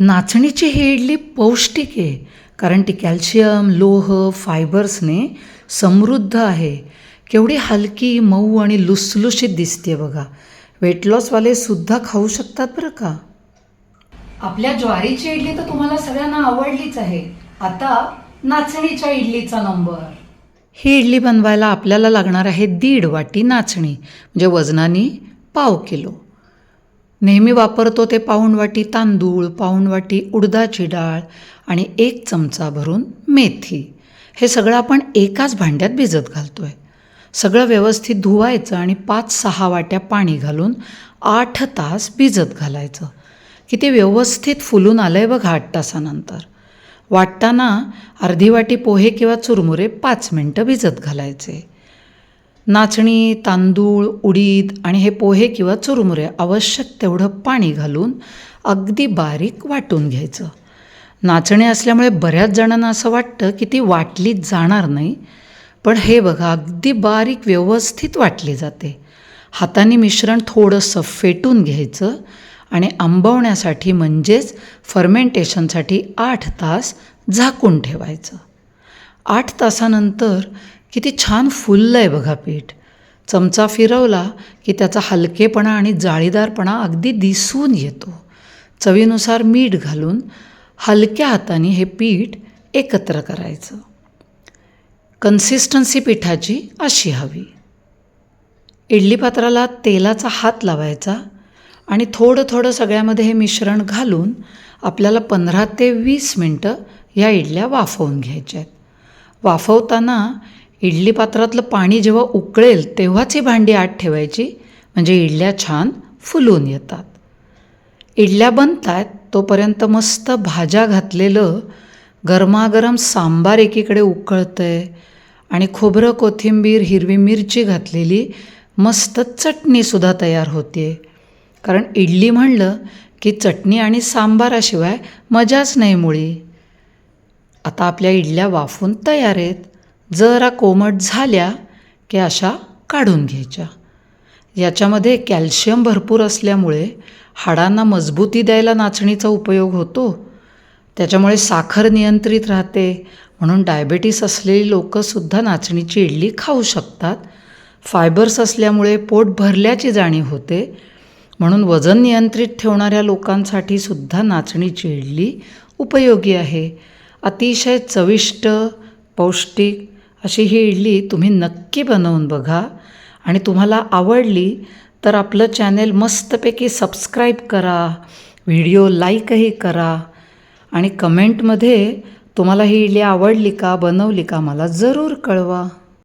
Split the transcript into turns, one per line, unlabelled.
नाचणीची ही इडली पौष्टिक आहे कारण ती कॅल्शियम लोह फायबर्सने समृद्ध आहे. केवढी हलकी मऊ आणि लुसलुशीत दिसते बघा. वेट लॉसवाले सुद्धा खाऊ शकतात बरं का? आपल्या ज्वारीची इडली तर तुम्हाला सगळ्यांना आवडलीच आहे. आता नाचणीच्या इडलीचा नंबर ही इडली बनवायला आपल्याला लागणार आहे दीड वाटी नाचणी म्हणजे वजनाने पाव किलो. नेहमी वापरतो ते पाऊणवाटी तांदूळ पाऊणवाटी उडदाची डाळ आणि एक चमचा भरून मेथी. हे सगळं आपण एकाच भांड्यात भिजत घालतो आहे सगळं व्यवस्थित धुवायचं आणि पाच सहा वाट्या पाणी घालून आठ तास भिजत घालायचं. की ते व्यवस्थित फुलून आलं आहे बघा आठ तासानंतर. वाटताना अर्धी वाटी पोहे किंवा चुरमुरे पाच मिनटं भिजत घालायचे. नाचणी तांदूळ उडीद आणि हे पोहे किंवा चुरमुरे आवश्यक तेवढं पाणी घालून अगदी बारीक वाटून घ्यायचं. नाचणी असल्यामुळे बऱ्याच जणांना असं वाटतं की ती वाटली जाणार नाही पण हे बघा अगदी बारीक व्यवस्थित वाटली जाते. हाताने मिश्रण थोडंसं फेटून घ्यायचं आणि आंबवण्यासाठी म्हणजेच फर्मेंटेशनसाठी आठ तास झाकून ठेवायचं. आठ तासानंतर किती छान फुललं आहे बघा पीठ. चमचा फिरवला की त्याचा हलकेपणा आणि जाळीदारपणा अगदी दिसून येतो. चवीनुसार मीठ घालून हलक्या हाताने हे पीठ एकत्र करायचं. कन्सिस्टन्सी पिठाची अशी हवी. इडली पात्राला तेलाचा हात लावायचा आणि थोडं थोडं सगळ्यामध्ये हे मिश्रण घालून आपल्याला पंधरा ते वीस मिनटं या इडल्या वाफवून घ्यायच्या आहेत वाफवताना इडली पात्रातलं पाणी जेव्हा उकळेल तेव्हाच ही भांडी आत ठेवायची. म्हणजे इडल्या छान फुलून येतात. इडल्या बनतात तोपर्यंत मस्त भाज्या घातलेलं गरमागरम सांबार एकीकडे उकळतं आहे आणि खोबरं कोथिंबीर हिरवी मिरची घातलेली मस्त चटणीसुद्धा तयार होते कारण इडली म्हणलं की चटणी आणि सांबाराशिवाय मजाच नाही मुळी. आता आपल्या इडल्या वाफून तयार आहेत. जरा कोमट झाल्या की अशा काढून घ्यायच्या. याच्यामध्ये कॅल्शियम भरपूर असल्यामुळे हाडांना मजबूती द्यायला नाचणीचा उपयोग होतो. त्याच्यामुळे साखर नियंत्रित राहते. म्हणून डायबेटीस असलेली लोकंसुद्धा नाचणीची इडली खाऊ शकतात. फायबर्स असल्यामुळे पोट भरल्याची जाणीव होते. म्हणून वजन नियंत्रित ठेवणाऱ्या लोकांसाठी सुद्धा नाचणीची इडली उपयोगी आहे. अतिशय चविष्ट पौष्टिक अशी ही इडली तुम्ही नक्की बनवून बघा. आणि तुम्हाला आवडली तर आपलं चॅनेल मस्तपैकी सबस्क्राईब करा व्हिडिओ लाईकही करा आणि कमेंटमध्ये तुम्हाला ही इडली आवडली का बनवली का मला जरूर कळवा.